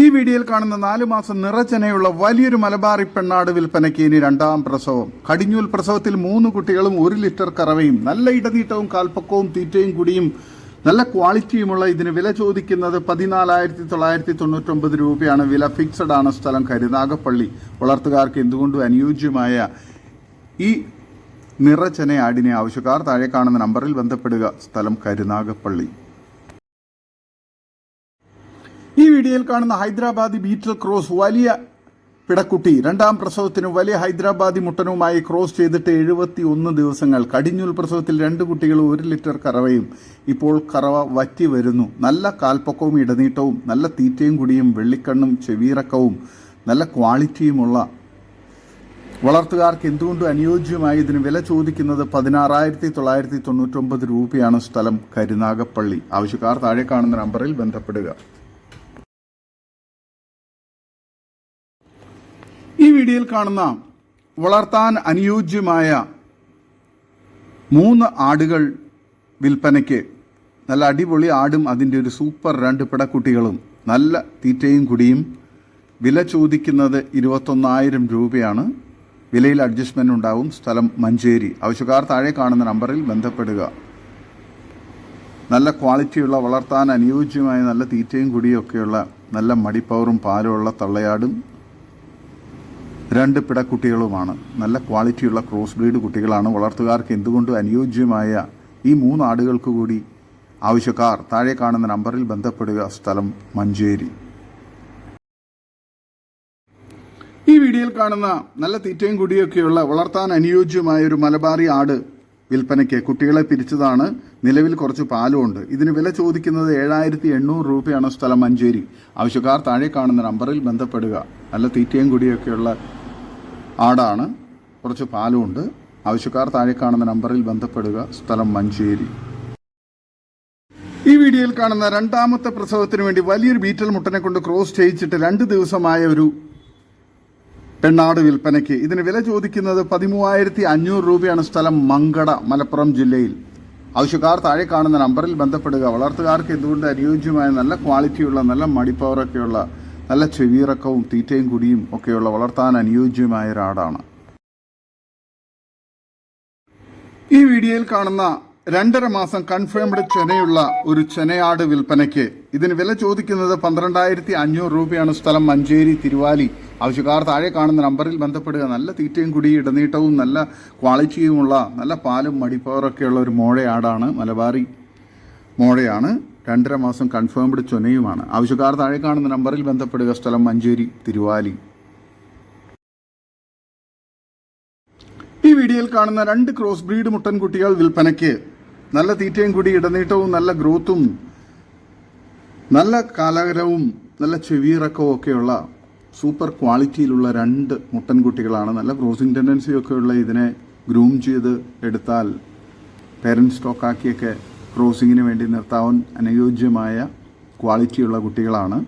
ഈ വീഡിയോയിൽ കാണുന്ന നാലു മാസം നിറച്ചനയുള്ള വലിയൊരു മലബാറി പെണ്ണാട് വിൽപ്പനയ്ക്ക് ഇനി രണ്ടാം പ്രസവം. കടിഞ്ഞൂൽ പ്രസവത്തിൽ മൂന്ന് കുട്ടികളും ഒരു ലിറ്റർ കറവയും നല്ല ഇടനീട്ടവും കാൽപ്പക്കവും തീറ്റയും കുടിയും നല്ല ക്വാളിറ്റിയുമുള്ള ഇതിന് വില ചോദിക്കുന്നത് പതിനാലായിരത്തി തൊള്ളായിരത്തി തൊണ്ണൂറ്റൊമ്പത് രൂപയാണ്. വില ഫിക്സഡ് ആണ് സ്ഥലം കരുനാഗപ്പള്ളി വളർത്തുകാർക്ക് എന്തുകൊണ്ടും അനുയോജ്യമായ ഈ നിറച്ചനെ ആടിനെ ആവശ്യക്കാർ? താഴെ കാണുന്ന നമ്പറിൽ ബന്ധപ്പെടുക. സ്ഥലം കരുനാഗപ്പള്ളി ഈ വീഡിയോയിൽ കാണുന്ന ഹൈദരാബാദി ബീറ്റൽ ക്രോസ് വലിയ പിടക്കുട്ടി. രണ്ടാം പ്രസവത്തിന് വലിയ ഹൈദരാബാദി മുട്ടനുമായി ക്രോസ് ചെയ്തിട്ട് എഴുപത്തി ഒന്ന് ദിവസങ്ങൾ. കടിഞ്ഞൂൽ പ്രസവത്തിൽ രണ്ട് കുട്ടികളും ഒരു ലിറ്റർ കറവയും ഇപ്പോൾ കറവ വറ്റി വരുന്നു. നല്ല കാൽപ്പൊക്കവും ഇടനീട്ടവും നല്ല തീറ്റയും കുടിയും വെള്ളിക്കണ്ണും ചെവീറക്കവും നല്ല ക്വാളിറ്റിയുമുള്ള വളർത്തുകാർക്ക് എന്തുകൊണ്ടും അനുയോജ്യമായി ഇതിന് വില ചോദിക്കുന്നത്? പതിനാറായിരത്തി തൊള്ളായിരത്തി തൊണ്ണൂറ്റൊമ്പത് രൂപയാണ് സ്ഥലം. കരുനാഗപ്പള്ളി. ആവശ്യക്കാർ താഴെ കാണുന്ന നമ്പറിൽ ബന്ധപ്പെടുക. ഈ വീഡിയോയിൽ കാണുന്ന വളർത്താൻ അനുയോജ്യമായ മൂന്ന് ആടുകൾ വിൽപ്പനയ്ക്ക് നല്ല അടിപൊളി ആടും അതിന്റെ ഒരു സൂപ്പർ രണ്ട് പിടക്കുട്ടികളും നല്ല തീറ്റയും കുടിയും. വില ചോദിക്കുന്നത് ഇരുപത്തൊന്നായിരം രൂപയാണ്. വിലയിൽ അഡ്ജസ്റ്റ്മെന്റ് ഉണ്ടാവും. സ്ഥലം മഞ്ചേരി. ആവശ്യക്കാർ താഴെ കാണുന്ന നമ്പറിൽ ബന്ധപ്പെടുക. നല്ല ക്വാളിറ്റിയുള്ള വളർത്താൻ അനുയോജ്യമായ നല്ല തീറ്റയും കുടിയും ഒക്കെയുള്ള നല്ല മടിപ്പവറും പാലുമുള്ള തള്ളയാടും. രണ്ട് പിടക്കുട്ടികളുമാണ്. നല്ല ക്വാളിറ്റിയുള്ള ക്രോസ് ബ്രീഡ് കുട്ടികളാണ്. വളർത്തുകാർക്ക് എന്തുകൊണ്ടും അനുയോജ്യമായ ഈ മൂന്ന് ആടുകൾക്ക് കൂടി ആവശ്യക്കാർ താഴെ കാണുന്ന നമ്പറിൽ ബന്ധപ്പെടുക. സ്ഥലം മഞ്ചേരി. ഈ വീഡിയോയിൽ കാണുന്ന നല്ല തീറ്റയും കുടിയൊക്കെയുള്ള വളർത്താൻ അനുയോജ്യമായ ഒരു മലബാറി ആട് വിൽപ്പനയ്ക്ക് കുട്ടികളെ പിരിച്ചതാണ്. നിലവിൽ കുറച്ച് പാലുമുണ്ട് ഇതിന് വില ചോദിക്കുന്നത് ഏഴായിരത്തി എണ്ണൂറ് രൂപയാണ് സ്ഥലം മഞ്ചേരി. ആവശ്യക്കാർ താഴെ കാണുന്ന നമ്പറിൽ ബന്ധപ്പെടുക. നല്ല തീറ്റയും കുടിയൊക്കെയുള്ള ആടാണ്. കുറച്ച് പാലുമുണ്ട് ആവശ്യക്കാർ താഴെ കാണുന്ന നമ്പറിൽ ബന്ധപ്പെടുക. സ്ഥലം മഞ്ചേരി. ഈ വീഡിയോയിൽ കാണുന്ന രണ്ടാമത്തെ പ്രസവത്തിന് വേണ്ടി വലിയൊരു ബീറ്റൽ മുട്ടനെ കൊണ്ട് ക്രോസ് ചെയ്യിച്ചിട്ട് രണ്ട് ദിവസമായ ഒരു പെണ്ണാട് വിൽപ്പനയ്ക്ക്. ഇതിന് വില ചോദിക്കുന്നത് പതിമൂവായിരത്തി അഞ്ഞൂറ് രൂപയാണ് സ്ഥലം മങ്കട മലപ്പുറം ജില്ലയിൽ. ആവശ്യക്കാർ താഴെ കാണുന്ന നമ്പറിൽ ബന്ധപ്പെടുക. വളർത്തുകാർക്ക് എന്തുകൊണ്ട് അനുയോജ്യമായ നല്ല ക്വാളിറ്റിയുള്ള നല്ല മടിപ്പവറൊക്കെയുള്ള നല്ല ചെവിയിറക്കവും തീറ്റയും കുടിയും ഒക്കെയുള്ള വളർത്താൻ അനുയോജ്യമായ ഒരാടാണ്. ഈ വീഡിയോയിൽ കാണുന്ന രണ്ടര മാസം കൺഫേംഡ് ചെനയുള്ള ഒരു ചെനയാട് വിൽപ്പനയ്ക്ക് ഇതിന് വില ചോദിക്കുന്നത് പന്ത്രണ്ടായിരത്തി അഞ്ഞൂറ് രൂപയാണ്. സ്ഥലം മഞ്ചേരി തിരുവാലി. ആവശ്യക്കാർ താഴെ കാണുന്ന നമ്പറിൽ ബന്ധപ്പെടുക. നല്ല തീറ്റയും കുടി ഇടനീട്ടവും നല്ല ക്വാളിറ്റിയുമുള്ള നല്ല പാലും മടിപ്പവറൊക്കെയുള്ള ഒരു മോഴയാടാണ് മലബാറി. മോഴയാണ് രണ്ടര മാസം കൺഫേംഡ് ചൊനയുമാണ് ആവശ്യക്കാർ താഴെ കാണുന്ന നമ്പറിൽ ബന്ധപ്പെടുക. സ്ഥലം മഞ്ചേരി തിരുവാലി. ഈ വീഡിയോയിൽ കാണുന്ന രണ്ട് ക്രോസ് ബ്രീഡ് മുട്ടൻകുട്ടികൾ വിൽപ്പനയ്ക്ക് നല്ല തീറ്റയും കൂടി ഇടനീട്ടവും നല്ല ഗ്രോത്തും നല്ല കാലകരവും നല്ല ചെവിയിറക്കവും ഒക്കെയുള്ള സൂപ്പർ ക്വാളിറ്റിയിലുള്ള രണ്ട് മുട്ടൻകുട്ടികളാണ്. നല്ല ക്രോസിംഗ് ടെൻഡൻസിയൊക്കെയുള്ള ഇതിനെ ഗ്രൂം ചെയ്ത് എടുത്താൽ പേരന്റ് സ്റ്റോക്കാക്കിയൊക്കെ ക്രോസിങ്ങിന് വേണ്ടി നിർത്താൻ അനുയോജ്യമായ ക്വാളിറ്റിയുള്ള കുട്ടികളാണ്.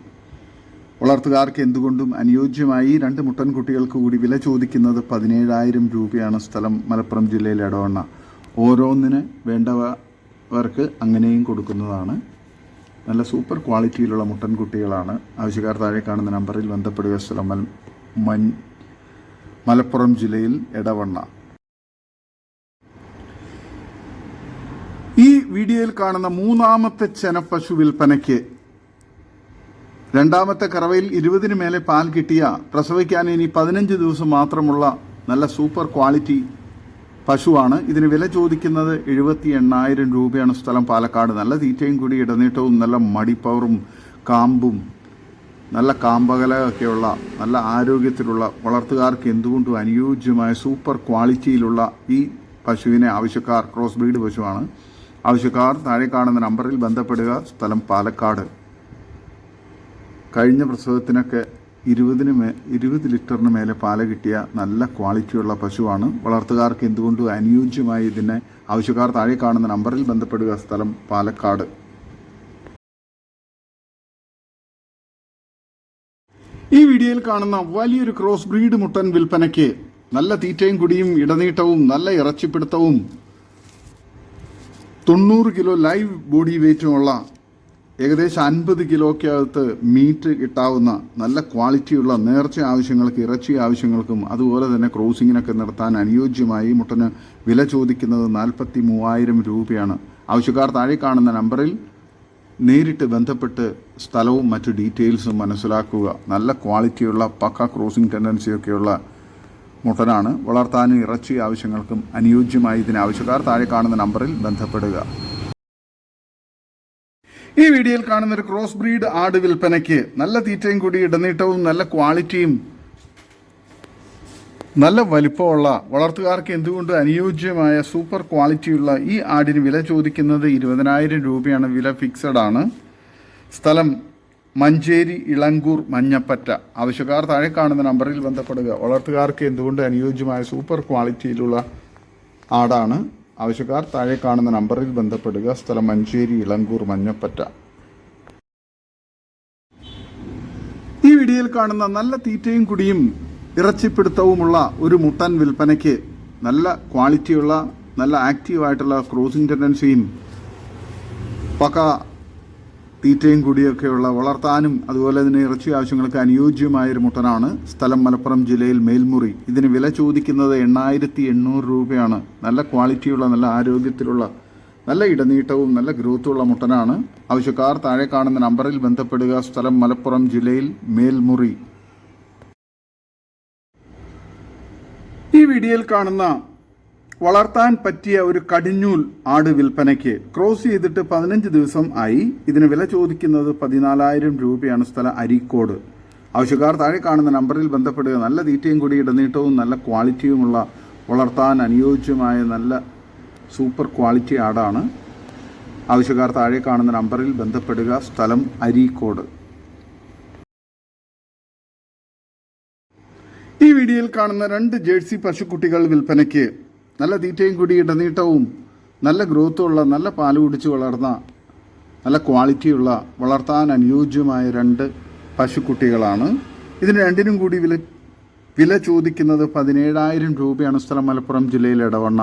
വളർത്തുകാർക്ക് എന്തുകൊണ്ടും അനുയോജ്യമായി രണ്ട് മുട്ടൻ കുട്ടികൾക്ക് കൂടി വില ചോദിക്കുന്നത് പതിനേഴായിരം രൂപയാണ് സ്ഥലം മലപ്പുറം ജില്ലയിലെ ഇടവണ്ണ ഓരോന്നിന് വേണ്ടവർക്ക് അങ്ങനെയും കൊടുക്കുന്നതാണ്. നല്ല സൂപ്പർ ക്വാളിറ്റിയിലുള്ള മുട്ടൻ കുട്ടികളാണ്. ആവശ്യക്കാർ താഴെ കാണുന്ന നമ്പറിൽ ബന്ധപ്പെടുക. സ്ഥലം മലപ്പുറം ജില്ലയിൽ ഇടവണ്ണ ഈ വീഡിയോയിൽ കാണുന്ന മൂന്നാമത്തെ ചെനപ്പശു വിൽപ്പനയ്ക്ക് രണ്ടാമത്തെ കറവയിൽ ഇരുപതിന് മേലെ പാൽ കിട്ടിയ പ്രസവിക്കാൻ ഇനി പതിനഞ്ച് ദിവസം മാത്രമുള്ള നല്ല സൂപ്പർ ക്വാളിറ്റി പശുവാണ്. ഇതിന് വില ചോദിക്കുന്നത് എഴുപത്തി എണ്ണായിരം രൂപയാണ് സ്ഥലം. പാലക്കാട് നല്ല തീറ്റയും കൂടി ഇടനീട്ടവും നല്ല മടിപ്പവറും കാമ്പും നല്ല കാമ്പകലൊക്കെയുള്ള നല്ല ആരോഗ്യത്തിലുള്ള വളർത്തുകാർക്ക് എന്തുകൊണ്ടും അനുയോജ്യമായ സൂപ്പർ ക്വാളിറ്റിയിലുള്ള ഈ പശുവിനെ ആവശ്യക്കാർ ക്രോസ് ബ്രീഡ് പശുവാണ്. ആവശ്യക്കാർ താഴെ കാണുന്ന നമ്പറിൽ ബന്ധപ്പെടുക. സ്ഥലം പാലക്കാട്. കഴിഞ്ഞ പ്രസവത്തിനൊക്കെ ഇരുപതിന് മേ ഇരുപത് ലിറ്ററിന് മേലെ പാൽ കിട്ടിയ നല്ല ക്വാളിറ്റിയുള്ള പശുവാണ്. വളർത്തുകാർക്ക് എന്തുകൊണ്ടും അനുയോജ്യമായി ഇതിനെ ആവശ്യക്കാർ താഴെ കാണുന്ന നമ്പറിൽ ബന്ധപ്പെടുക. സ്ഥലം പാലക്കാട്. ഈ വീഡിയോയിൽ കാണുന്ന വലിയൊരു ക്രോസ് ബ്രീഡ് മുട്ടൻ വിൽപ്പനയ്ക്ക് നല്ല തീറ്റയും കുടിയും ഇടനീട്ടവും നല്ല ഇറച്ചിപ്പിടുത്തവും തൊണ്ണൂറ് കിലോ ലൈവ് ബോഡി വെയ്റ്റുമുള്ള ഏകദേശം അൻപത് കിലോയ്ക്കകത്ത് മീറ്റ് കിട്ടാവുന്ന നല്ല ക്വാളിറ്റിയുള്ള നേർച്ച ആവശ്യങ്ങൾക്ക് ഇറച്ചി ആവശ്യങ്ങൾക്കും അതുപോലെ തന്നെ ക്രോസിങ്ങിനൊക്കെ നടത്താൻ അനുയോജ്യമായി മുട്ടന് വില ചോദിക്കുന്നത് നാൽപ്പത്തി മൂവായിരം രൂപയാണ്. ആവശ്യക്കാർ താഴെ കാണുന്ന നമ്പറിൽ നേരിട്ട് ബന്ധപ്പെട്ട് സ്ഥലവും മറ്റു ഡീറ്റെയിൽസും മനസ്സിലാക്കുക. നല്ല ക്വാളിറ്റിയുള്ള പക്ക ക്രോസിംഗ് ടെൻഡൻസിയൊക്കെയുള്ള മുട്ടനാണ്. വളർത്താനും ഇറച്ചി ആവശ്യങ്ങൾക്കും അനുയോജ്യമായ ഇതിന് ആവശ്യക്കാർ താഴെ കാണുന്ന നമ്പറിൽ ബന്ധപ്പെടുക. ഈ വീഡിയോയിൽ കാണുന്ന ഒരു ക്രോസ് ബ്രീഡ് ആട് വിൽപ്പനയ്ക്ക് നല്ല തീറ്റയും കൂടി ഇടനീട്ടവും നല്ല ക്വാളിറ്റിയും നല്ല വലിപ്പമുള്ള വളർത്തുകാർക്ക് എന്തുകൊണ്ട് അനുയോജ്യമായ സൂപ്പർ ക്വാളിറ്റിയുള്ള ഈ ആടിന് വില ചോദിക്കുന്നത് ഇരുപതിനായിരം രൂപയാണ്. വില ഫിക്സഡ് ആണ്. സ്ഥലം മഞ്ചേരി ഇളങ്കൂർ മഞ്ഞപ്പറ്റ. ആവശ്യക്കാർ താഴെ കാണുന്ന നമ്പറിൽ ബന്ധപ്പെടുക. വളർത്തുകാർക്ക് എന്തുകൊണ്ട് അനുയോജ്യമായ സൂപ്പർ ക്വാളിറ്റിയിലുള്ള ആടാണ്? ആവശ്യക്കാർ താഴെ കാണുന്ന നമ്പറിൽ ബന്ധപ്പെടുക. സ്ഥലം മഞ്ചേരി ഇളങ്കൂർ മഞ്ഞപ്പറ്റ. ഈ വീഡിയോയിൽ കാണുന്ന നല്ല തീറ്റയും കുടിയും ഇറച്ചിപ്പിടുത്തവുമുള്ള ഒരു മുട്ടൻ വിൽപ്പനയ്ക്ക് നല്ല ക്വാളിറ്റിയുള്ള നല്ല ആക്റ്റീവായിട്ടുള്ള ക്രോസിംഗ് ടെൻഡൻസിയും പക്ക തീറ്റയും കൂടിയൊക്കെയുള്ള വളർത്താനും അതുപോലെ തന്നെ ഇറച്ചി ആവശ്യങ്ങൾക്ക് അനുയോജ്യമായ ഒരു മുട്ടനാണ് സ്ഥലം മലപ്പുറം ജില്ലയിൽ മേൽമുറി. ഇതിന് വില ചോദിക്കുന്നത് എണ്ണായിരത്തി എണ്ണൂറ് രൂപയാണ്. നല്ല ക്വാളിറ്റിയുള്ള നല്ല ആരോഗ്യത്തിലുള്ള നല്ല ഇടനീട്ടവും നല്ല ഗ്രോത്തുള്ള മുട്ടനാണ്. ആവശ്യക്കാർ താഴെ കാണുന്ന നമ്പറിൽ ബന്ധപ്പെടുക. സ്ഥലം മലപ്പുറം ജില്ലയിൽ മേൽമുറി. ഈ വീഡിയോയിൽ കാണുന്ന വളർത്താൻ പറ്റിയ ഒരു കടിഞ്ഞൂൽ ആട് വിൽപ്പനയ്ക്ക് ക്രോസ് ചെയ്തിട്ട് പതിനഞ്ച് ദിവസം ആയി. ഇതിന് വില ചോദിക്കുന്നത് പതിനാലായിരം രൂപയാണ് സ്ഥലം അരീക്കോട്. ആവശ്യക്കാർ താഴെ കാണുന്ന നമ്പറിൽ ബന്ധപ്പെടുക. നല്ല തീറ്റയും കൂടി ഇടനീട്ടവും നല്ല ക്വാളിറ്റിയുമുള്ള വളർത്താൻ അനുയോജ്യമായ നല്ല സൂപ്പർ ക്വാളിറ്റി ആടാണ്. ആവശ്യക്കാർ താഴെ കാണുന്ന നമ്പറിൽ ബന്ധപ്പെടുക. സ്ഥലം അരീക്കോട്. ഈ വീഡിയോയിൽ കാണുന്ന രണ്ട് ജേഴ്സി പശുക്കുട്ടികൾ വിൽപ്പനയ്ക്ക് നല്ല തീറ്റയും കൂടി ഇടനീട്ടവും നല്ല ഗ്രോത്തുള്ള നല്ല പാൽ കുടിച്ച് വളർന്ന നല്ല ക്വാളിറ്റിയുള്ള വളർത്താൻ അനുയോജ്യമായ രണ്ട് പശുക്കുട്ടികളാണ്. ഇതിന് രണ്ടിനും കൂടി വില വില ചോദിക്കുന്നത് പതിനേഴായിരം രൂപയാണ് സ്ഥലം മലപ്പുറം ജില്ലയിൽ ഇടവണ്ണ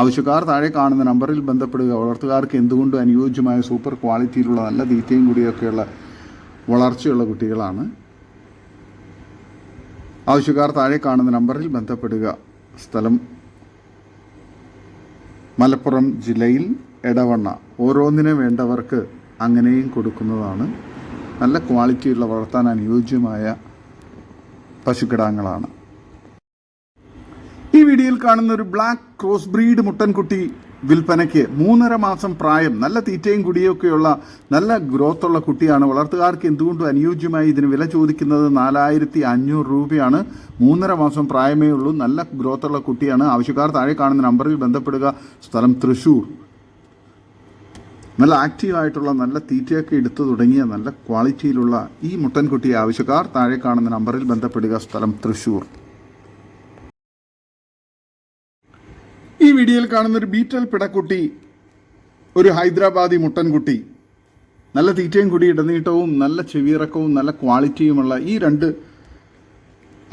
ആവശ്യക്കാർ താഴെ കാണുന്ന നമ്പറിൽ ബന്ധപ്പെടുക. വളർത്തുകാർക്ക് എന്തുകൊണ്ടും അനുയോജ്യമായ സൂപ്പർ ക്വാളിറ്റിയിലുള്ള നല്ല തീറ്റയും കൂടിയൊക്കെയുള്ള വളർച്ചയുള്ള കുട്ടികളാണ്. ആവശ്യക്കാർ താഴെ കാണുന്ന നമ്പറിൽ ബന്ധപ്പെടുക. സ്ഥലം മലപ്പുറം ജില്ലയിൽ ഇടവണ്ണ ഓരോന്നിനും വേണ്ടവർക്ക് അങ്ങനെയും കൊടുക്കുന്നതാണ്. നല്ല ക്വാളിറ്റിയുള്ള വളർത്താൻ അനുയോജ്യമായ പശുക്കിടാങ്ങളാണ്. ഈ വീഡിയോയിൽ കാണുന്ന ഒരു ബ്ലാക്ക് ക്രോസ് ബ്രീഡ് മുട്ടൻകുട്ടി വിൽപ്പനയ്ക്ക് മൂന്നര മാസം പ്രായം നല്ല തീറ്റയും കുടിയൊക്കെയുള്ള നല്ല ഗ്രോത്തുള്ള കുട്ടിയാണ്. വളർത്തുകാർക്ക് എന്തുകൊണ്ടും അനുയോജ്യമായി ഇതിന് വില ചോദിക്കുന്നത് നാലായിരത്തി അഞ്ഞൂറ് രൂപയാണ്. മൂന്നര മാസം പ്രായമേ ഉള്ളൂ. നല്ല ഗ്രോത്തുള്ള കുട്ടിയാണ്. ആവശ്യക്കാർ താഴെ കാണുന്ന നമ്പറിൽ ബന്ധപ്പെടുക. സ്ഥലം തൃശൂർ. നല്ല ആക്റ്റീവായിട്ടുള്ള നല്ല തീറ്റയൊക്കെ എടുത്തു തുടങ്ങിയ നല്ല ക്വാളിറ്റിയിലുള്ള ഈ മുട്ടൻകുട്ടിയെ ആവശ്യക്കാർ താഴെ കാണുന്ന നമ്പറിൽ ബന്ധപ്പെടുക. സ്ഥലം തൃശ്ശൂർ വീഡിയോയിൽ കാണുന്ന ഒരു ബീറ്റൽ പിടക്കുട്ടി ഒരു ഹൈദരാബാദി മുട്ടൻകുട്ടി നല്ല തീറ്റയും കൂടി ഇടനീട്ടവും നല്ല ചെവിയിറക്കവും നല്ല ക്വാളിറ്റിയുമുള്ള ഈ രണ്ട്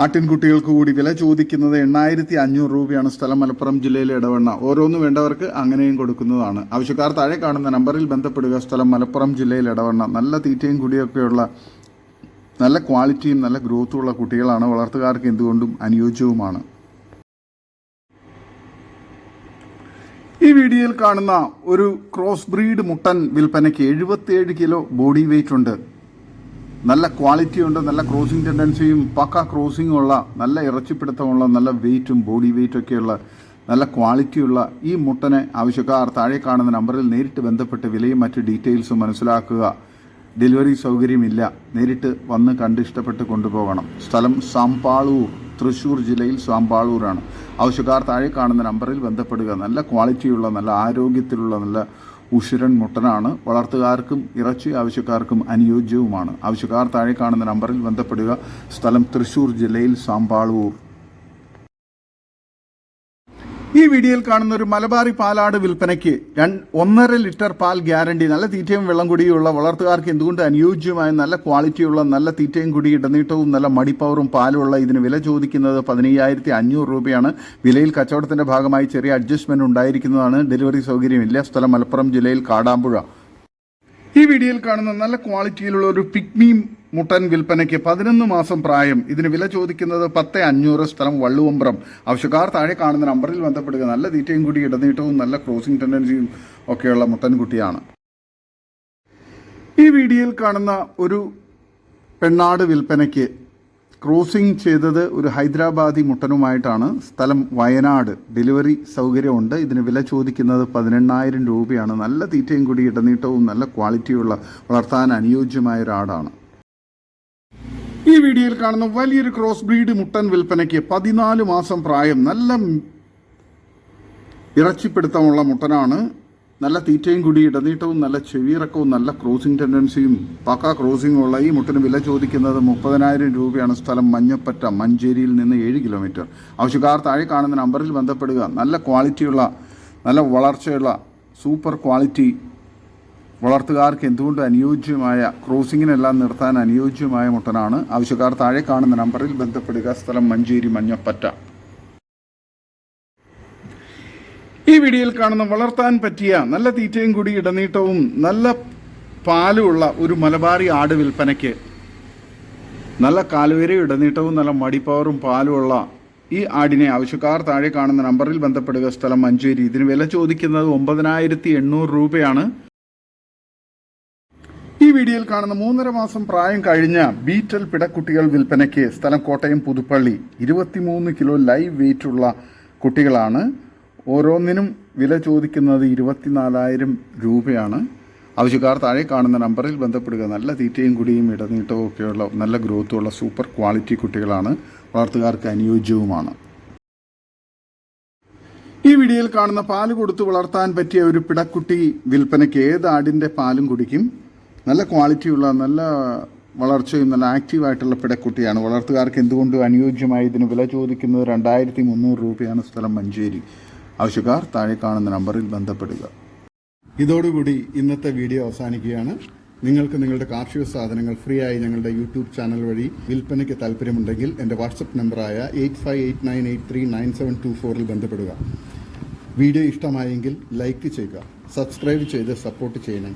ആട്ടിൻകുട്ടികൾക്ക് കൂടി വില ചോദിക്കുന്നത് എണ്ണായിരത്തി അഞ്ഞൂറ് രൂപയാണ് സ്ഥലം മലപ്പുറം ജില്ലയിലെ ഇടവണ്ണ. ഓരോന്ന് വേണ്ടവർക്ക് അങ്ങനെയും കൊടുക്കുന്നതാണ്. ആവശ്യക്കാർ താഴെ കാണുന്ന നമ്പറിൽ ബന്ധപ്പെടുക സ്ഥലം മലപ്പുറം ജില്ലയിൽ ഇടവണ്ണ. നല്ല തീറ്റയും കൂടിയൊക്കെയുള്ള നല്ല ക്വാളിറ്റിയും നല്ല ഗ്രോത്തുമുള്ള കുട്ടികളാണ് വളർത്തുകാർക്ക് എന്തുകൊണ്ടും അനുയോജ്യവുമാണ്. ഈ വീഡിയോയിൽ കാണുന്ന ഒരു ക്രോസ് ബ്രീഡ് മുട്ടൻ വിൽപ്പനയ്ക്ക് എഴുപത്തിയേഴ് കിലോ ബോഡി വെയിറ്റ് ഉണ്ട്. നല്ല ക്വാളിറ്റി ഉണ്ട് നല്ല ക്രോസിംഗ് ടെൻഡൻസിയും പക്ക ക്രോസിംഗും ഉള്ള നല്ല ഇറച്ചിപ്പിടുത്തമുള്ള നല്ല വെയിറ്റും ബോഡി വെയിറ്റും ഒക്കെയുള്ള നല്ല ക്വാളിറ്റിയുള്ള ഈ മുട്ടനെ ആവശ്യക്കാർ താഴെ കാണുന്ന നമ്പറിൽ നേരിട്ട് ബന്ധപ്പെട്ട് വിലയും മറ്റ് ഡീറ്റെയിൽസും മനസ്സിലാക്കുക. ഡെലിവറി സൗകര്യമില്ല. നേരിട്ട് വന്ന് കണ്ട് ഇഷ്ടപ്പെട്ട് കൊണ്ടുപോകണം. സ്ഥലം സാമ്പാളൂർ തൃശ്ശൂർ ജില്ലയിൽ സാമ്പാളൂരാണ്. ആവശ്യക്കാർ താഴെ കാണുന്ന നമ്പറിൽ ബന്ധപ്പെടുക. നല്ല ക്വാളിറ്റിയുള്ള നല്ല ആരോഗ്യത്തിലുള്ള നല്ല ഉഷിരൻ മുട്ടനാണ്. വളർത്തുകാർക്കും ഇറച്ചി ആവശ്യക്കാർക്കും അനുയോജ്യവുമാണ്. ആവശ്യക്കാർ താഴെ കാണുന്ന നമ്പറിൽ ബന്ധപ്പെടുക. സ്ഥലം തൃശ്ശൂർ ജില്ലയിൽ സാമ്പാളൂർ. ഈ വീഡിയോയിൽ കാണുന്ന ഒരു മലബാറി പാലാട് വിൽപ്പനയ്ക്ക് ഒന്നര ലിറ്റർ പാൽ ഗ്യാരണ്ടി നല്ല തീറ്റയും വെള്ളം കുടിയുള്ള വളർത്തുകാർക്ക് എന്തുകൊണ്ട് അനുയോജ്യമായ നല്ല ക്വാളിറ്റിയുള്ള നല്ല തീറ്റയും കുടി ഇടനീട്ടവും നല്ല മടിപ്പവറും പാലുമുള്ള ഇതിന് വില ചോദിക്കുന്നത് പതിനയ്യായിരത്തി അഞ്ഞൂറ് രൂപയാണ്. വിലയിൽ കച്ചവടത്തിന്റെ ഭാഗമായി ചെറിയ അഡ്ജസ്റ്റ്മെന്റ് ഉണ്ടായിരിക്കുന്നതാണ്. ഡെലിവറി സൗകര്യമില്ല. സ്ഥലം മലപ്പുറം ജില്ലയിൽ കാടാമ്പുഴ. ഈ വീഡിയോയിൽ കാണുന്ന നല്ല ക്വാളിറ്റിയിലുള്ള ഒരു പിഗ്മി മുട്ടൻ വിൽപ്പനയ്ക്ക് പതിനൊന്ന് മാസം പ്രായം. ഇതിന് വില ചോദിക്കുന്നത് പത്ത് അഞ്ഞൂറ് സ്ഥലം വള്ളുവമ്പ്രം ആവശ്യക്കാർ താഴെ കാണുന്ന നമ്പറിൽ ബന്ധപ്പെടുക. നല്ല തീറ്റയും കൂടി ഇടനീട്ടവും നല്ല ക്രോസിംഗ് ടെൻഡൻസിയും ഒക്കെയുള്ള മുട്ടൻകുട്ടിയാണ് ഈ വീഡിയോയിൽ കാണുന്ന ഒരു പെണ്ണാട് വിൽപ്പനയ്ക്ക് ക്രോസിംഗ് ചെയ്തത് ഒരു ഹൈദരാബാദി മുട്ടനുമായിട്ടാണ്. സ്ഥലം വയനാട്. ഡെലിവറി സൗകര്യമുണ്ട്. ഇതിന് വില ചോദിക്കുന്നത് പതിനെണ്ണായിരം രൂപയാണ്. നല്ല തീറ്റയും കൂടി ഇടനീട്ടവും നല്ല ക്വാളിറ്റിയുള്ള വളർത്താൻ അനുയോജ്യമായ ഒരാടാണ് ഈ വീഡിയോയിൽ കാണുന്ന വലിയൊരു ക്രോസ് ബ്രീഡ് മുട്ടൻ വിൽപ്പനയ്ക്ക് പതിനാല് മാസം പ്രായം നല്ല ഇറച്ചിപ്പിടുത്തമുള്ള മുട്ടനാണ്. നല്ല തീറ്റയും കൂടി ഇടനീട്ടവും നല്ല ചെവിയിറക്കവും നല്ല ക്രോസിംഗ് ടെൻഡൻസിയും പക്ക ക്രോസിംഗും ഉള്ള ഈ മുട്ടന് വില ചോദിക്കുന്നത് മുപ്പതിനായിരം രൂപയാണ്. സ്ഥലം മഞ്ഞപ്പറ്റ മഞ്ചേരിയിൽ നിന്ന് ഏഴ് കിലോമീറ്റർ ആവശ്യക്കാർ താഴെ കാണുന്ന നമ്പറിൽ ബന്ധപ്പെടുക. നല്ല ക്വാളിറ്റിയുള്ള നല്ല വളർച്ചയുള്ള സൂപ്പർ ക്വാളിറ്റി വളർത്തുകാർക്ക് എന്തുകൊണ്ട് അനുയോജ്യമായ ക്രോസിങ്ങിനെല്ലാം നിർത്താൻ അനുയോജ്യമായ മുട്ടനാണ്? ആവശ്യക്കാർ താഴെ കാണുന്ന നമ്പറിൽ ബന്ധപ്പെടുക. സ്ഥലം മഞ്ചേരി മഞ്ഞപ്പറ്റ. ഈ വീഡിയോയിൽ കാണുന്ന വളർത്താൻ പറ്റിയ നല്ല തീറ്റയും കൂടി ഇടനീട്ടവും നല്ല പാലുമുള്ള ഒരു മലബാറി ആട് വിൽപ്പനയ്ക്ക് നല്ല കാലുവരയും ഇടനീട്ടവും നല്ല മടിപ്പവറും പാലുമുള്ള ഈ ആടിനെ ആവശ്യക്കാർ താഴെ കാണുന്ന നമ്പറിൽ ബന്ധപ്പെടുക. സ്ഥലം മഞ്ചേരി. ഇതിന് വില ചോദിക്കുന്നത് ഒമ്പതിനായിരത്തി എണ്ണൂറ് രൂപയാണ്. ഈ വീഡിയോയിൽ കാണുന്ന മൂന്നര മാസം പ്രായം കഴിഞ്ഞ ബീറ്റൽ പിടക്കുട്ടികൾ വിൽപ്പനയ്ക്ക് സ്ഥലം കോട്ടയം പുതുപ്പള്ളി. ഇരുപത്തിമൂന്ന് കിലോ ലൈവ് വെയിറ്റുള്ള കുട്ടികളാണ്. ഓരോന്നിനും വില ചോദിക്കുന്നത് ഇരുപത്തിനാലായിരം രൂപയാണ്. ആവശ്യക്കാർ താഴെ കാണുന്ന നമ്പറിൽ ബന്ധപ്പെടുക. നല്ല തീറ്റയും കുടിയും ഇടനീട്ടവും ഒക്കെയുള്ള നല്ല ഗ്രോത്തുള്ള സൂപ്പർ ക്വാളിറ്റി കുട്ടികളാണ്. വളർത്തുകാർക്ക് അനുയോജ്യവുമാണ്. ഈ വീഡിയോയിൽ കാണുന്ന പാൽ കൊടുത്തു വളർത്താൻ പറ്റിയ ഒരു പിടക്കുട്ടി വിൽപ്പനയ്ക്ക് ഏത് ആടിന്റെ പാലും കുടിക്കും? നല്ല ക്വാളിറ്റിയുള്ള നല്ല വളർച്ചയും നല്ല ആക്റ്റീവായിട്ടുള്ള പിടക്കുട്ടിയാണ്. വളർത്തുകാർക്ക് എന്തുകൊണ്ടും അനുയോജ്യമായി ഇതിന് വില ചോദിക്കുന്നത് രണ്ടായിരത്തി മുന്നൂറ് രൂപയാണ് സ്ഥലം മഞ്ചേരി. ആവശ്യക്കാർ താഴെ കാണുന്ന നമ്പറിൽ ബന്ധപ്പെടുക. ഇതോടുകൂടി ഇന്നത്തെ വീഡിയോ അവസാനിക്കുകയാണ്. നിങ്ങൾക്ക് നിങ്ങളുടെ കാർഷിക സാധനങ്ങൾ ഫ്രീ ആയി ഞങ്ങളുടെ യൂട്യൂബ് ചാനൽ വഴി വിൽപ്പനയ്ക്ക് താല്പര്യമുണ്ടെങ്കിൽ എന്റെ വാട്സപ്പ് നമ്പറായ eight five eight nine eight three nine seven two ഫോറിൽ ബന്ധപ്പെടുക. വീഡിയോ ഇഷ്ടമായെങ്കിൽ ലൈക്ക് ചെയ്യുക സബ്സ്ക്രൈബ് ചെയ്ത് സപ്പോർട്ട് ചെയ്യണം.